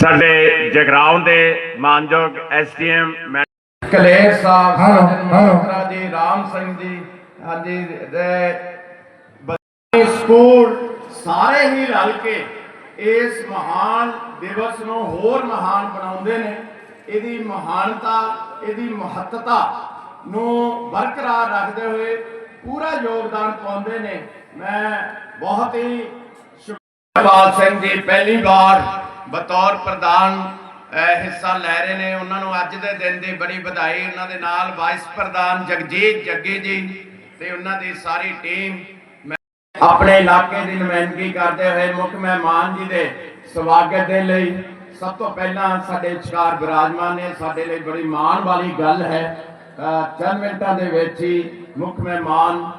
ਸਾਡੇ ਜਗਰਾਉਂ ਦੇ ਮਾਨਯੋਗ ਐਸਡੀਐਮ ਕਲੇਰ ਸਾਹਿਬ ਸਾਜਨ ਜੀ ਰਾਮ ਸਿੰਘ ਜੀ ਹਾਂਜੀ ਦੇ ਬੱਚੇ ਸਕੂਲ ਸਾਰੇ ਹੀ ਰਲ ਕੇ ਇਸ ਮਹਾਨ ਦਿਵਸ ਨੂੰ ਹੋਰ ਮਹਾਨ ਬਣਾਉਂਦੇ ਨੇ। ਇਹਦੀ ਮਹਾਨਤਾ ਇਹਦੀ ਮਹੱਤਤਾ ਨੂੰ ਬਰਕਰਾਰ ਰੱਖਦੇ ਹੋਏ ਪੂਰਾ ਯੋਗਦਾਨ ਪਾਉਂਦੇ ਨੇ। ਮੈਂ ਬਹੁਤ ਹੀ ਸ਼ੁਭਪਾਲ ਸਿੰਘ ਜੀ ਪਹਿਲੀ ਵਾਰ ਬਤੌਰ ਪ੍ਰਧਾਨ ਹਿੱਸਾ ਲੈ ਰਹੇ ਨੇ। ਉਹਨਾਂ ਨੂੰ ਅੱਜ ਦੇ ਦਿਨ ਦੀ ਬੜੀ ਵਧਾਈ। ਉਹਨਾਂ ਦੇ ਨਾਲ ਵਾਈਸ ਪ੍ਰਧਾਨ ਜਗਜੀਤ ਜੱਗੇ ਜੀ ਤੇ ਉਹਨਾਂ ਦੀ ਸਾਰੀ ਟੀਮ ਆਪਣੇ ਇਲਾਕੇ ਦੀ ਨੁਮਾਇੰਦਗੀ ਕਰਦੇ ਹੋਏ ਮੁੱਖ ਮਹਿਮਾਨ ਜੀ ਦੇ ਸਵਾਗਤ ਦੇ ਲਈ ਸਭ ਤੋਂ ਪਹਿਲਾਂ ਸਾਡੇ ਚਾਰ ਬਿਰਾਜਮਾਨ ਨੇ। ਸਾਡੇ ਲਈ ਬੜੀ ਮਾਣ ਵਾਲੀ ਗੱਲ ਹੈ। ਅਹ, ਚੰਦ ਮਿੰਟਾਂ ਦੇ ਵਿੱਚ ਹੀ ਮੁੱਖ ਮਹਿਮਾਨ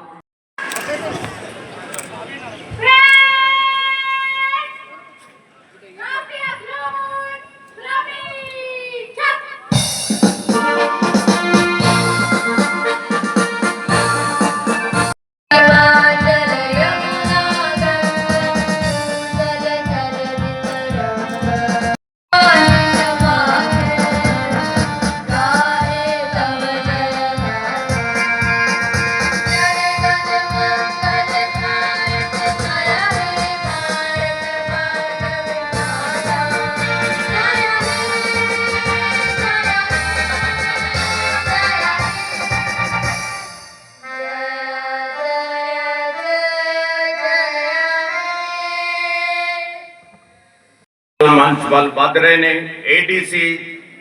ਮੰਚ ਵੱਲ ਵੱਧ ਰਹੇ ਨੇ ਏਡੀਸੀ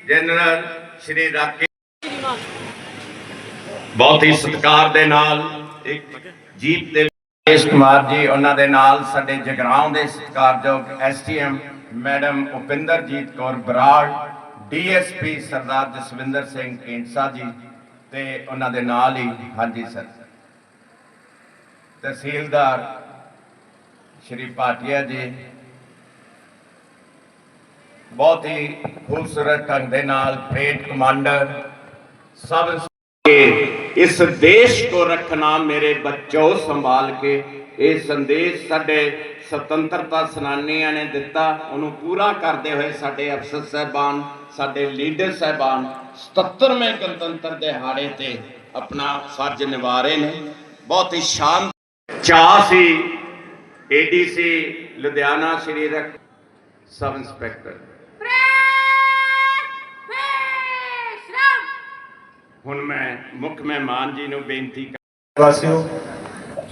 ਜਨਰਲ ਸ਼੍ਰੀ ਰਾਕੇ ਬਹੁਤ ਹੀ ਸਤਿਕਾਰ ਦੇ ਨਾਲ, ਇੱਕ ਜੀਪ ਦੇ ਰੇਸ਼ ਕੁਮਾਰ ਜੀ, ਉਹਨਾਂ ਦੇ ਨਾਲ ਸਾਡੇ ਜਗਰਾਉਂ ਦੇ ਸਤਿਕਾਰਯੋਗ SDM madam Upinderjit Kaur Brar DSP Sardar Jaswinder Singh Dhindsa ji ਤੇ ਉਹਨਾਂ ਦੇ ਨਾਲ ਹੀ, ਹਾਂਜੀ ਸਰ। ਤਹਿਸੀਲਦਾਰ ਸ਼੍ਰੀ ਭਾਟੀਆ ਜੀ ਬਹੁਤ ਹੀ ਖੂਬਸੂਰਤ ਢੰਗ ਦੇ ਨਾਲ ਪਰੇਡ ਕਮਾਂਡਰ ਸਭ ਕੇ ਇਸ ਦੇਸ਼ ਕੋ ਰੱਖਣਾ ਮੇਰੇ ਬੱਚੋ ਸੰਭਾਲ ਕੇ। ਇਹ ਸੰਦੇਸ਼ ਸਾਡੇ ਸੁਤੰਤਰਤਾ ਸੈਨਾਨੀਆਂ ਨੇ ਦਿੱਤਾ। ਉਹਨੂੰ ਪੂਰਾ ਕਰਦੇ ਹੋਏ ਸਾਡੇ ਅਫਸਰ ਸਹਿਬਾਨ, ਸਾਡੇ ਲੀਡਰ ਸਹਿਬਾਨ 77ਵੇਂ ਗਣਤੰਤਰ ਦਿਹਾੜੇ ਤੇ ਆਪਣਾ ਫਰਜ਼ ਨਿਭਾ ਰਹੇ ਨੇ। ਬਹੁਤ ਹੀ ਸ਼ਾਨ ਚਾਹ ਸੀ। ਏਡੀਸੀ ਲੁਧਿਆਣਾ ਸ਼੍ਰੀ ਰਕ ਸਬ ਇੰਸਪੈਕਟਰ। ਹੁਣ ਮੈਂ ਮੁੱਖ ਮਹਿਮਾਨ ਜੀ ਨੂੰ ਬੇਨਤੀ ਕਰ ਵਾਸੀਓ,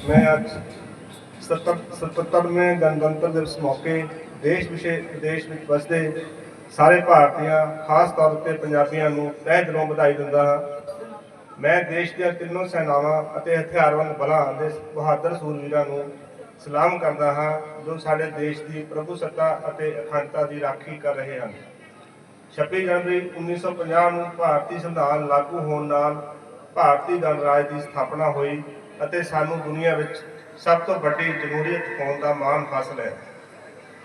ਮੈਂ ਅੱਜ 77ਵੇਂ ਗਣਤੰਤਰ ਦਿਵਸ ਮੌਕੇ ਦੇਸ਼ ਵਿਸ਼ੇ ਵਿਦੇਸ਼ ਵਿੱਚ ਵਸਦੇ ਸਾਰੇ ਭਾਰਤੀਆਂ, ਖਾਸ ਤੌਰ ਤੇ ਪੰਜਾਬੀਆਂ ਨੂੰ ਤਹਿ ਦਿਲੋਂ ਵਧਾਈ ਦਿੰਦਾ ਹਾਂ। ਮੈਂ ਦੇਸ਼ ਦੀਆਂ ਤਿੰਨੋਂ ਸੈਨਾਵਾਂ ਅਤੇ ਹਥਿਆਰਬੰਦ ਬਲਾਂ ਦੇ ਬਹਾਦਰ ਸੂਰਵੀਰਾਂ ਨੂੰ ਸਲਾਮ ਕਰਦਾ ਹਾਂ, ਜੋ ਸਾਡੇ ਦੇਸ਼ ਦੀ ਪ੍ਰਭੂ ਸੱਤਾ ਅਤੇ ਅਖੰਡਤਾ ਦੀ ਰਾਖੀ ਕਰ ਰਹੇ ਹਨ। 26 ਜਨਵਰੀ 1950 ਨੂੰ ਭਾਰਤੀ ਸੰਵਿਧਾਨ ਲਾਗੂ ਹੋਣ ਨਾਲ ਭਾਰਤੀ ਗਣਰਾਜ ਦੀ ਸਥਾਪਨਾ ਹੋਈ ਅਤੇ ਸਾਨੂੰ ਦੁਨੀਆ ਵਿੱਚ ਸਭ ਤੋਂ ਵੱਡੀ ਜਮਹੂਰੀਅਤ ਹੋਣ ਦਾ ਮਾਣ ਹਾਸਲ ਹੈ।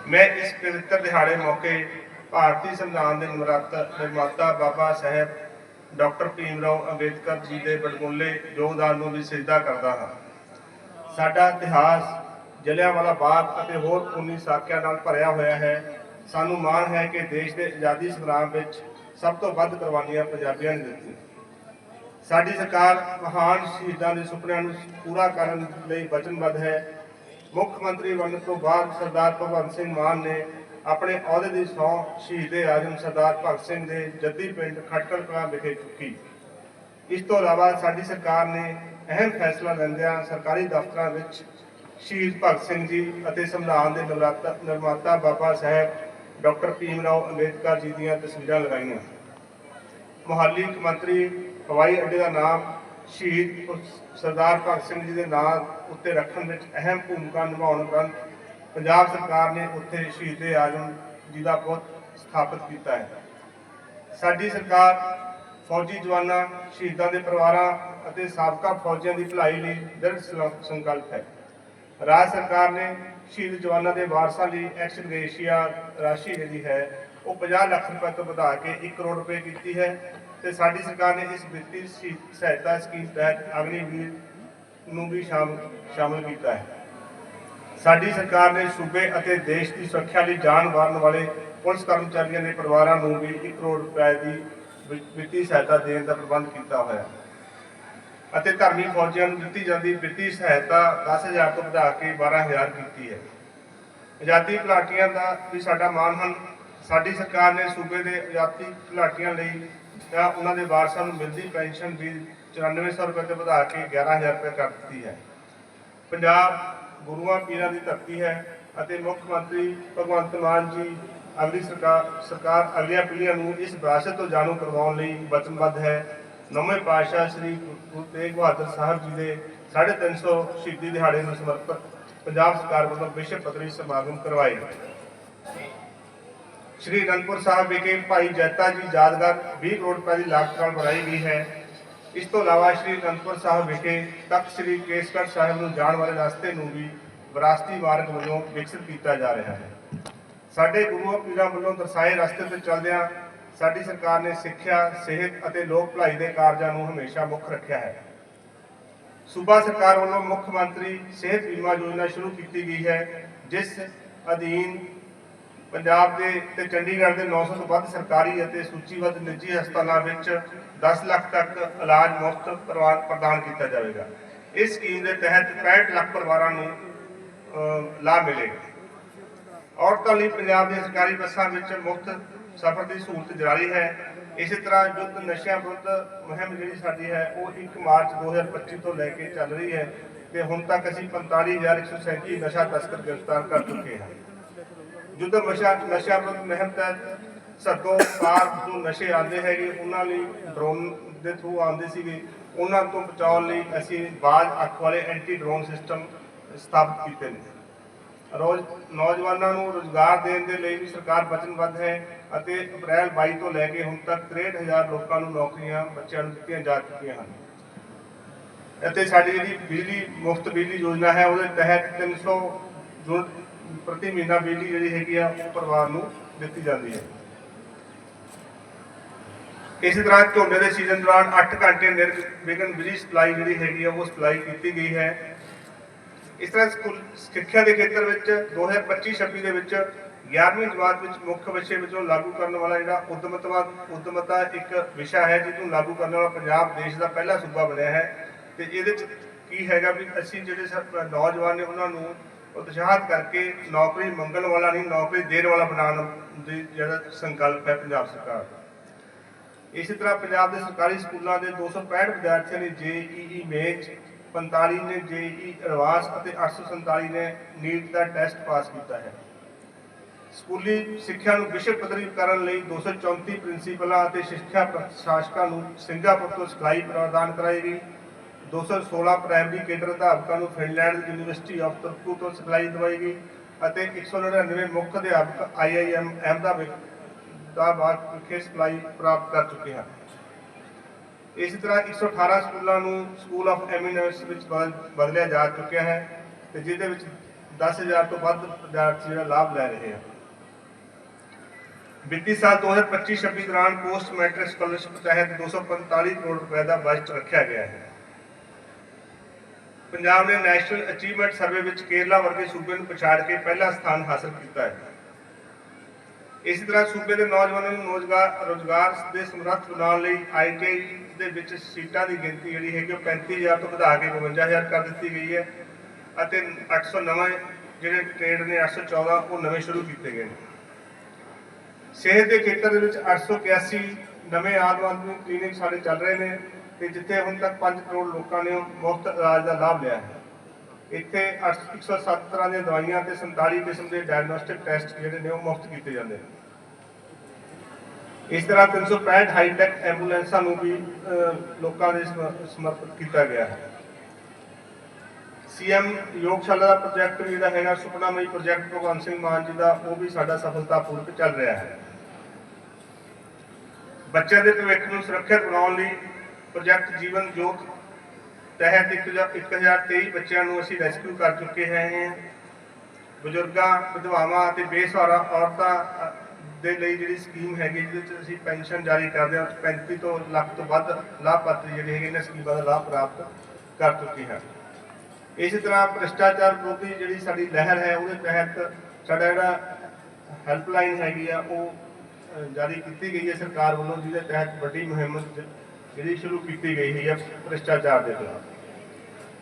ਮੈਂ ਇਸ ਪਵਿੱਤਰ ਦਿਹਾੜੇ ਮੌਕੇ ਭਾਰਤੀ ਸੰਵਿਧਾਨ ਦੇ ਨਿਰਮਾਤਾ ਨਿਰਮਾਤਾ ਬਾਬਾ ਸਾਹਿਬ, ਡਾਕਟਰ ਭੀਮ ਰਾਓ ਅੰਬੇਦਕਰ ਜੀ ਦੇ ਵਡਮੁੱਲੇ ਯੋਗਦਾਨ ਨੂੰ ਵੀ ਸਿੱਧਾ ਕਰਦਾ ਹਾਂ। ਸਾਡਾ ਇਤਿਹਾਸ ਜਲਿਆਂਵਾਲਾ ਬਾਗ ਅਤੇ ਹੋਰ ਖੂਨੀ ਸਾਕਿਆਂ ਨਾਲ ਭਰਿਆ ਹੋਇਆ ਹੈ। ਸਾਨੂੰ ਮਾਣ ਹੈ ਕਿ ਦੇਸ਼ ਦੇ ਆਜ਼ਾਦੀ ਸੰਗਰਾਮ ਵਿੱਚ ਸਭ ਤੋਂ ਵੱਧ ਕੁਰਬਾਨੀਆਂ ਪੰਜਾਬੀਆਂ ਨੇ ਦਿੱਤੀਆਂ। ਸਾਡੀ ਸਰਕਾਰ ਮਹਾਨ ਸ਼ਹੀਦਾਂ ਦੇ ਸੁਪਨਿਆਂ ਨੂੰ ਪੂਰਾ ਕਰਨ ਲਈ ਵਚਨਬੱਧ ਹੈ। ਮੁੱਖ ਮੰਤਰੀ ਬਣਨ ਤੋਂ ਬਾਅਦ ਸਰਦਾਰ ਭਗਵੰਤ ਸਿੰਘ ਮਾਨ ਨੇ ਆਪਣੇ ਅਹੁਦੇ ਦੀ ਸਹੁੰ ਸ਼ਹੀਦੇ ਆਜ਼ਮ ਸਰਦਾਰ ਭਗਤ ਸਿੰਘ ਦੇ ਜੱਦੀ ਪਿੰਡ ਖਟਕੜ ਕਲਾਂ ਵਿਖੇ ਚੁੱਕੀ। ਇਸ ਤੋਂ ਇਲਾਵਾ ਸਾਡੀ ਸਰਕਾਰ ਨੇ ਅਹਿਮ ਫੈਸਲਾ ਲੈਂਦਿਆਂ ਸਰਕਾਰੀ ਦਫ਼ਤਰਾਂ ਵਿੱਚ ਸ਼ਹੀਦ ਭਗਤ ਸਿੰਘ ਜੀ ਅਤੇ ਸੰਵਿਧਾਨ ਦੇ ਨਿਰਮਾਤਾ ਨਿਰਮਾਤਾ ਬਾਬਾ ਸਾਹਿਬ ਡਾਕਟਰ ਭੀਮ ਰਾਓ ਅੰਬੇਦਕਰ ਜੀ ਦੀਆਂ ਤਸਵੀਰਾਂ ਲਗਾਈਆਂ। ਮੁਹਾਲੀ ਮੰਤਰੀ ਹਵਾਈ ਅੱਡੇ ਦਾ ਨਾਮ ਸ਼ਹੀਦ ਸਰਦਾਰ ਭਗਤ ਸਿੰਘ ਜੀ ਦੇ ਨਾਮ ਉੱਤੇ ਰੱਖਣ ਵਿੱਚ ਅਹਿਮ ਭੂਮਿਕਾ ਨਿਭਾਉਣ ਉਪਰੰਤ ਪੰਜਾਬ ਸਰਕਾਰ ਨੇ ਉੱਥੇ ਸ਼ਹੀਦ ਆਜ਼ਮ ਜੀ ਦਾ ਬਹੁਤ ਸਥਾਪਿਤ ਕੀਤਾ ਹੈ। ਸਾਡੀ ਸਰਕਾਰ ਫੌਜੀ ਜਵਾਨਾਂ, ਸ਼ਹੀਦਾਂ ਦੇ ਪਰਿਵਾਰਾਂ ਅਤੇ ਸਾਬਕਾ ਫੌਜੀਆਂ ਦੀ ਭਲਾਈ ਲਈ ਦ੍ਰਿੜ ਸੰਕਲਪ ਹੈ। ਰਾਜ ਸਰਕਾਰ ਨੇ ਸ਼ਹੀਦ ਜਵਾਨਾਂ ਦੇ ਵਾਰਸਾਂ ਲਈ ਐਕਸ ਗ੍ਰੇਸ਼ੀਆ ਰਾਸ਼ੀ ਜਿਹੜੀ ਹੈ, ਉਹ 50 ਲੱਖ ਰੁਪਏ ਤੋਂ ਵਧਾ ਕੇ 1 ਕਰੋੜ ਰੁਪਏ ਕੀਤੀ ਹੈ ਤੇ ਸਾਡੀ ਸਰਕਾਰ ਨੇ ਇਸ ਵਿੱਤੀ ਸਹਾਇਤਾ ਸਕੀਮ ਤਹਿਤ ਅਗਨੀਵੀਰ ਨੂੰ ਵੀ ਸ਼ਾਮਲ ਸ਼ਾਮਲ ਕੀਤਾ ਹੈ। ਸਾਡੀ ਸਰਕਾਰ ਨੇ ਸੂਬੇ ਅਤੇ ਦੇਸ਼ ਦੀ ਸੁਰੱਖਿਆ ਲਈ ਜਾਨ ਵਾਰਨ ਵਾਲੇ ਪੁਲਿਸ ਕਰਮਚਾਰੀਆਂ ਦੇ ਪਰਿਵਾਰਾਂ ਨੂੰ ਵੀ 1 ਕਰੋੜ ਰੁਪਏ ਦੀ ਵਿ- ਵਿੱਤੀ ਸਹਾਇਤਾ ਦੇਣ ਦਾ ਪ੍ਰਬੰਧ ਕੀਤਾ ਹੋਇਆ ਹੈ। ਅਤੇ ਧਰਮੀ ਫੌਜੀਆਂ ਨੂੰ ਦਿੱਤੀ ਜਾਂਦੀ ਵਿੱਤੀ ਸਹਾਇਤਾ 10000 ਤੋਂ ਵਧਾ ਕੇ 12000 ਕੀਤੀ ਹੈ। ਆਜ਼ਾਦੀ ਘੁਲਾਟੀਆਂ ਦਾ ਵੀ ਸਾਡਾ ਮਾਣ ਹਨ। ਸਾਡੀ ਸਰਕਾਰ ਨੇ ਸੂਬੇ ਦੇ ਆਜ਼ਾਦੀ ਘੁਲਾਟੀਆਂ ਲਈ ਜਾਂ ਉਹਨਾਂ ਦੇ ਵਾਰਸਾਂ ਨੂੰ ਮਿਲਦੀ ਪੈਨਸ਼ਨ ਵੀ 9400 ਰੁਪਏ ਤੋਂ ਵਧਾ ਕੇ 11000 ਰੁਪਏ ਕਰ ਦਿੱਤੀ ਹੈ। ਪੰਜਾਬ ਗੁਰੂਆਂ ਪੀਰਾਂ ਦੀ ਧਰਤੀ ਹੈ ਅਤੇ ਮੁੱਖ ਮੰਤਰੀ ਭਗਵੰਤ ਮਾਨ ਜੀ ਅਗਲੀ ਸਰਕਾਰ ਸਰਕਾਰ ਅਗਲੀਆਂ ਪੀੜ੍ਹੀਆਂ ਨੂੰ ਇਸ ਵਿਰਾਸਤ ਤੋਂ ਜਾਣੂ ਕਰਵਾਉਣ ਲਈ ਵਚਨਬੱਧ ਹੈ। ਨੌਵੇਂ ਪਾਤਸ਼ਾਹ ਸ੍ਰੀ ਗੁਰੂ ਤੇਗ ਬਹਾਦਰ ਸਾਹਿਬ ਜੀ ਦੇ 350 ਸ਼ਹੀਦੀ ਦਿਹਾੜੇ ਨੂੰ ਸਮਰਪਿਤ ਪੰਜਾਬ ਸਰਕਾਰ ਵੱਲੋਂ ਵਿਸ਼ਵ ਪੱਧਰੀ ਸਮਾਗਮ ਕਰਵਾਏ। ਸ਼੍ਰੀ ਅਨੰਦਪੁਰ ਸਾਹਿਬ ਵਿਖੇ ਭਾਈ ਜੈਤਾ ਜੀ ਯਾਦਗਾਰ 20 ਕਰੋੜ ਰੁਪਏ ਦੀ ਲਾਗਤ ਨਾਲ ਬਣਾਈ ਗਈ ਹੈ। ਇਸ ਤੋਂ ਇਲਾਵਾ ਸ਼੍ਰੀ ਅਨੰਦਪੁਰ ਸਾਹਿਬ ਵਿਖੇ ਤਖਤ ਸ਼੍ਰੀ ਕੇਸਗੜ੍ਹ ਸਾਹਿਬ ਨੂੰ ਜਾਣ ਵਾਲੇ ਰਸਤੇ ਨੂੰ ਵੀ ਵਿਰਾਸਤੀ ਮਾਰਗ ਵਜੋਂ ਵਿਕਸਿਤ ਕੀਤਾ ਜਾ ਰਿਹਾ ਹੈ। ਸਾਡੇ ਗੁਰੂਆਂ ਪੀਰਾਂ ਵੱਲੋਂ ਦਰਸਾਏ ਰਸਤੇ ਤੇ ਚੱਲਦਿਆਂ ਸਾਡੀ ਸਰਕਾਰ ਨੇ ਸਿੱਖਿਆ, ਸਿਹਤ ਅਤੇ ਲੋਕ ਭਲਾਈ ਦੇ ਕਾਰਜਾਂ ਨੂੰ ਹਮੇਸ਼ਾ ਮੁੱਖ ਰੱਖਿਆ ਹੈ। ਸੂਬਾ ਸਰਕਾਰ ਵੱਲੋਂ ਮੁੱਖ ਮੰਤਰੀ ਸਿਹਤ ਬੀਮਾ ਯੋਜਨਾ ਸ਼ੁਰੂ ਕੀਤੀ ਗਈ ਹੈ, ਜਿਸ ਅਧੀਨ ਪੰਜਾਬ ਦੇ ਤੇ ਚੰਡੀਗੜ੍ਹ ਦੇ 900 ਤੋਂ ਵੱਧ ਸਰਕਾਰੀ ਅਤੇ ਸੂਚੀਬੱਧ ਨਿੱਜੀ ਹਸਪਤਾਲਾਂ ਵਿੱਚ 10 ਲੱਖ ਤੱਕ ਇਲਾਜ ਮੁਫਤ ਪ੍ਰਵਾ- ਪ੍ਰਦਾਨ ਕੀਤਾ ਜਾਵੇਗਾ। ਇਸ ਸਕੀਮ ਦੇ ਤਹਿਤ 65 ਲੱਖ ਪਰਿਵਾਰਾਂ ਨੂੰ ਲਾਭ ਮਿਲੇਗਾ। ਔਰਤਾਂ ਲਈ ਪੰਜਾਬ ਦੀਆਂ ਸਰਕਾਰੀ ਬੱਸਾਂ ਵਿੱਚ ਮੁਫਤ ਸਫ਼ਰ ਦੀ ਸਹੂਲਤ ਜਾਰੀ ਹੈ। ਇਸੇ ਤਰ੍ਹਾਂ ਯੁੱਧ ਨਸ਼ਿਆਂ ਵਿਰੁੱਧ ਮੁਹਿੰਮ ਜਿਹੜੀ ਸਾਡੀ ਹੈ, ਉਹ 1 ਮਾਰਚ 2025 ਤੋਂ ਲੈ ਕੇ ਚੱਲ ਰਹੀ ਹੈ ਤੇ ਹੁਣ ਤੱਕ ਅਸੀਂ 45137 ਨਸ਼ਾ ਤਸਕਰ ਗ੍ਰਿਫਤਾਰ ਕਰ ਚੁੱਕੇ ਹਾਂ। ਯੁੱਧ ਨਸ਼ਾ ਨਸ਼ਿਆਂ ਵਿਰੁੱਧ ਮੁਹਿੰਮ ਤਹਿਤ ਸੱਤੋਂ ਪਾਰ ਜੋ ਨਸ਼ੇ ਆਉਂਦੇ ਹੈਗੇ, ਉਹਨਾਂ ਲਈ ਡਰੋਨ ਦੇ ਥਰੂ ਆਉਂਦੇ ਸੀਗੇ। ਉਹਨਾਂ ਤੋਂ ਬਚਾਉਣ ਲਈ ਅਸੀਂ ਬਾਜ ਅੱਖ ਵਾਲੇ ਐਂਟੀ ਡਰੋਨ ਸਿਸਟਮ ਸਥਾਪਿਤ ਕੀਤੇ ਨੇ। ਰੋਜ਼ ਨੌਜਵਾਨਾਂ ਨੂੰ ਰੋਜ਼ਗਾਰ ਦੇਣ ਦੇ ਲਈ ਵੀ ਸਰਕਾਰ ਵਚਨਬੱਧ ਹੈ। ਅਤੇ ਅਪ੍ਰੈਲ 22 ਤੋਂ ਲੈ ਕੇ ਹੁਣ ਤੱਕ 63000 ਲੋਕਾਂ ਨੂੰ ਨੌਕਰੀਆਂ ਬੱਚਿਆਂ ਨੂੰ ਦਿੱਤੀਆਂ ਜਾ ਚੁੱਕੀਆਂ ਹਨ। ਅਤੇ ਸਾਡੀ ਜਿਹੜੀ ਬਿਜਲੀ, ਮੁਫਤ ਬਿਜਲੀ ਯੋਜਨਾ ਹੈ, ਉਹਦੇ ਤਹਿਤ 300 ਯੂਨਿਟ ਪ੍ਰਤੀ ਮਹੀਨਾ ਬਿਜਲੀ ਜਿਹੜੀ ਹੈਗੀ ਆ, ਉਹ ਪਰਿਵਾਰ ਨੂੰ ਦਿੱਤੀ ਜਾਂਦੀ ਹੈ। ਇਸੇ ਤਰ੍ਹਾਂ ਝੋਨੇ ਦੇ ਸੀਜ਼ਨ ਦੌਰਾਨ 8 ਘੰਟੇ ਨਿਰਵਿਘਨ ਬਿਜਲੀ ਸਪਲਾਈ ਜਿਹੜੀ ਹੈਗੀ ਆ, ਉਹ ਸਪਲਾਈ ਕੀਤੀ ਗਈ ਹੈ। ਇਸ ਤਰ੍ਹਾਂ ਸਕੂਲ, ਸਿੱਖਿਆ ਦੇ ਖੇਤਰ ਵਿੱਚ 2025-26 ਦੇ ਵਿੱਚ 11ਵੀਂ ਜਮਾਤ ਵਿੱਚ ਮੁੱਖ ਵਿਸ਼ੇ ਵਿੱਚੋਂ ਲਾਗੂ ਕਰਨ ਵਾਲਾ ਜਿਹੜਾ ਉਦਮਤਾ ਉਦਮਤਾ ਇੱਕ ਵਿਸ਼ਾ ਹੈ ਜਿਹਨੂੰ ਲਾਗੂ ਕਰਨ ਵਾਲਾ ਪੰਜਾਬ ਦੇਸ਼ ਦਾ ਪਹਿਲਾ ਸੂਬਾ ਬਣਿਆ ਹੈ। ਤੇ ਇਹਦੇ ਚ ਕੀ ਹੈਗਾ ਵੀ ਅਸੀਂ ਜਿਹੜੇ ਸਭ ਨੌਜਵਾਨ ਨੇ ਉਹਨਾਂ ਨੂੰ ਉਤਸ਼ਾਹਿਤ ਕਰਕੇ ਨੌਕਰੀ ਮੰਗਣ ਵਾਲਾ ਨਹੀਂ, ਨੌਕਰੀ ਦੇਣ ਵਾਲਾ ਬਣਾਉਣ ਦੀ ਜਿਹੜਾ ਸੰਕਲਪ ਹੈ ਪੰਜਾਬ ਸਰਕਾਰ ਦਾ। ਇਸੇ ਤਰ੍ਹਾਂ ਪੰਜਾਬ ਦੇ ਸਰਕਾਰੀ ਸਕੂਲਾਂ ਦੇ 265 ਵਿਦਿਆਰਥੀਆਂ ਨੇ ਜੇਈਈ ਮੇਚ 45 ਨੇ ਜੇਈਈ ਐਡਵਾਂਸ ਅਤੇ 847 ਨੇ ਨੀਟ ਦਾ ਟੈਸਟ ਪਾਸ ਕੀਤਾ ਹੈ। ਸਕੂਲੀ ਸਿੱਖਿਆ ਨੂੰ ਵਿਸ਼ਵ ਪੱਧਰੀ ਕਰਨ ਲਈ 234 ਪ੍ਰਿੰਸੀਪਲਾਂ ਅਤੇ ਸਿੱਖਿਆ ਪ੍ਰਸ਼ਾਸਕਾਂ ਨੂੰ ਸਿੰਗਾਪੁਰ ਤੋਂ ਸਿਖਲਾਈ ਪ੍ਰਦਾਨ ਕਰਾਈ ਗਈ। 216 ਪ੍ਰਾਇਮਰੀ ਕੇਡਰ ਅਧਿਆਪਕਾਂ ਨੂੰ ਫਿਨਲੈਂਡ ਯੂਨੀਵਰਸਿਟੀ ਆਫ ਤੁਰਕੂ ਤੋਂ ਸਿਖਲਾਈ ਦਿਵਾਈ ਗਈ ਅਤੇ 199 ਮੁੱਖ ਅਧਿਆਪਕ ਆਈਆਈਐਮ ਅਹਿਮਦਾਬਾਦ ਦਾ ਬਾਅਦ ਵਿਖੇ ਸਿਖਲਾਈ ਪ੍ਰਾਪਤ ਕਰ ਚੁੱਕੇ ਹਨ। ਇਸੇ ਤਰ੍ਹਾਂ 118 ਸਕੂਲਾਂ ਨੂੰ ਸਕੂਲ ਆਫ ਐਮੀਨੈਂਸ ਵਿੱਚ ਬਦਲ- ਬਦਲਿਆ ਜਾ ਚੁੱਕਿਆ ਹੈ ਤੇ ਜਿਹਦੇ ਵਿੱਚ 10000 ਤੋਂ ਵੱਧ ਵਿਦਿਆਰਥੀ ਜਿਹੜਾ ਲਾਭ ਲੈ ਰਹੇ ਹਨ। ਵਿੱਤੀ ਸਾਲ 2025-26 ਦੌਰਾਨ ਪੋਸਟ ਮੈਟ੍ਰਿਕ ਸਕਾਲਰਸ਼ਿਪ ਤਹਿਤ 245 ਕਰੋੜ ਰੁਪਏ ਦਾ ਬਜਟ ਰੱਖਿਆ ਗਿਆ ਹੈ। ਪੰਜਾਬ ਨੇ ਨੈਸ਼ਨਲ ਅਚੀਵਮੈਂਟ ਸਰਵੇ ਵਿੱਚ ਕੇਰਲਾ ਵਰਗੇ ਸੂਬੇ ਨੂੰ ਪਛਾੜ ਕੇ ਪਹਿਲਾ ਸਥਾਨ ਹਾਸਲ ਕੀਤਾ ਹੈ। ਇਸੇ ਤਰ੍ਹਾਂ ਸੂਬੇ ਦੇ ਨੌਜਵਾਨਾਂ ਨੂੰ ਰੋਜ਼ਗਾਰ ਰੋਜ਼ਗਾਰ ਦੇ ਸਮਰੱਥ ਬਣਾਉਣ ਲਈ ਆਈਟੀਆਈ ਦੇ ਵਿੱਚ ਸੀਟਾਂ ਦੀ ਗਿਣਤੀ ਜਿਹੜੀ ਹੈਗੀ ਉਹ 35000 ਤੋਂ ਵਧਾ ਕੇ 52000 ਕਰ ਦਿੱਤੀ ਗਈ ਹੈ ਅਤੇ 809 ਜਿਹੜੇ ਟ੍ਰੇਡ ਨੇ 814 ਉਹ ਨਵੇਂ ਸ਼ੁਰੂ ਕੀਤੇ ਗਏ ਨੇ। ਸਿਹਤ ਦੇ ਖੇਤਰ ਦੇ ਵਿੱਚ 881 ਨਵੇਂ ਆਮ ਆਦਮੀ ਕਲੀਨਿਕ ਸਾਡੇ ਚੱਲ ਰਹੇ ਨੇ ਤੇ ਜਿੱਥੇ ਹੁਣ ਤੱਕ 5 ਕਰੋੜ ਲੋਕਾਂ ਨੇ ਮੁਫਤ ਇਲਾਜ ਦਾ ਲਾਭ ਲਿਆ ਹੈ। ਇੱਥੇ 8 107 ਤਰ੍ਹਾਂ ਦੀਆਂ ਦਵਾਈਆਂ ਤੇ 47 ਕਿਸਮ ਦੇ ਡਾਇਗਨੋਸਟਿਕ ਟੈਸਟ ਜਿਹੜੇ ਨੇ ਉਹ ਮੁਫਤ ਕੀਤੇ ਜਾਂਦੇ ਨੇ। ਇਸ ਤਰ੍ਹਾਂ 365 ਹਾਈਟੈਕ ਐਂਬੂਲੈਂਸਾਂ ਨੂੰ ਵੀ ਲੋਕਾਂ ਦੇ ਸਮ- ਸਮਰਪਿਤ ਕੀਤਾ ਗਿਆ ਹੈ। ਸੀਐਮ ਯੋਗਸ਼ਾਲਾ ਦਾ ਪ੍ਰੋਜੈਕਟ ਵੀ ਜਿਹੜਾ ਹੈਗਾ ਸੁਪਨਾਮਈ ਪ੍ਰੋਜੈਕਟ, ਭਗਵੰਤ ਸਿੰਘ ਮਾਨ ਜੀ ਦਾ, ਉਹ ਵੀ ਸਾਡਾ ਸਫਲਤਾਪੂਰਵਕ ਚੱਲ ਰਿਹਾ ਹੈ। ਬੱਚਿਆਂ ਦੇ ਭਵਿੱਖ ਨੂੰ ਸੁਰੱਖਿਅਤ ਬਣਾਉਣ ਲਈ ਪ੍ਰੋਜੈਕਟ ਜੀਵਨ ਜੋਤ ਤਹਿਤ 1023 ਬੱਚਿਆਂ ਨੂੰ ਅਸੀਂ ਰੈਸਕਿਊ ਕਰ ਚੁੱਕੇ ਹਾਂ। ਬਜ਼ੁਰਗਾਂ, ਵਿਧਵਾਵਾਂ ਅਤੇ ਬੇਸਹਾਰਾ ਔਰਤਾਂ ਦੇ ਲਈ ਜਿਹੜੀ ਸਕੀਮ ਹੈਗੀ, ਜਿਹਦੇ ਵਿੱਚ ਅਸੀਂ ਪੈਨਸ਼ਨ ਜਾਰੀ ਕਰਦੇ ਹਾਂ 35 ਤੋਂ ਲੱਖ ਤੋਂ ਵੱਧ ਲਾਭਪਾਤਰੀ ਜਿਹੜੇ ਹੈਗੇ ਇਹਨਾਂ ਸਕੀਮਾਂ ਦਾ ਲਾਭ ਪ੍ਰਾਪਤ ਕਰ ਚੁੱਕੇ ਹਨ ਇਸੇ ਤਰ੍ਹਾਂ ਭ੍ਰਿਸ਼ਟਾਚਾਰ ਵਿਰੋਧੀ ਜਿਹੜੀ ਸਾਡੀ ਲਹਿਰ ਹੈ, ਉਹਦੇ ਤਹਿਤ ਸਾਡਾ ਜਿਹੜਾ ਹੈਲਪਲਾਈਨ ਹੈਗੀ ਆ, ਉਹ ਜਾਰੀ ਕੀਤੀ ਗਈ ਹੈ ਸਰਕਾਰ ਵੱਲੋਂ, ਜਿਹਦੇ ਤਹਿਤ ਵੱਡੀ ਮੁਹਿੰਮ ਜਿਹੜੀ ਸ਼ੁਰੂ ਕੀਤੀ ਗਈ ਹੈ ਭ੍ਰਿਸ਼ਟਾਚਾਰ ਦੇ ਖਿਲਾਫ।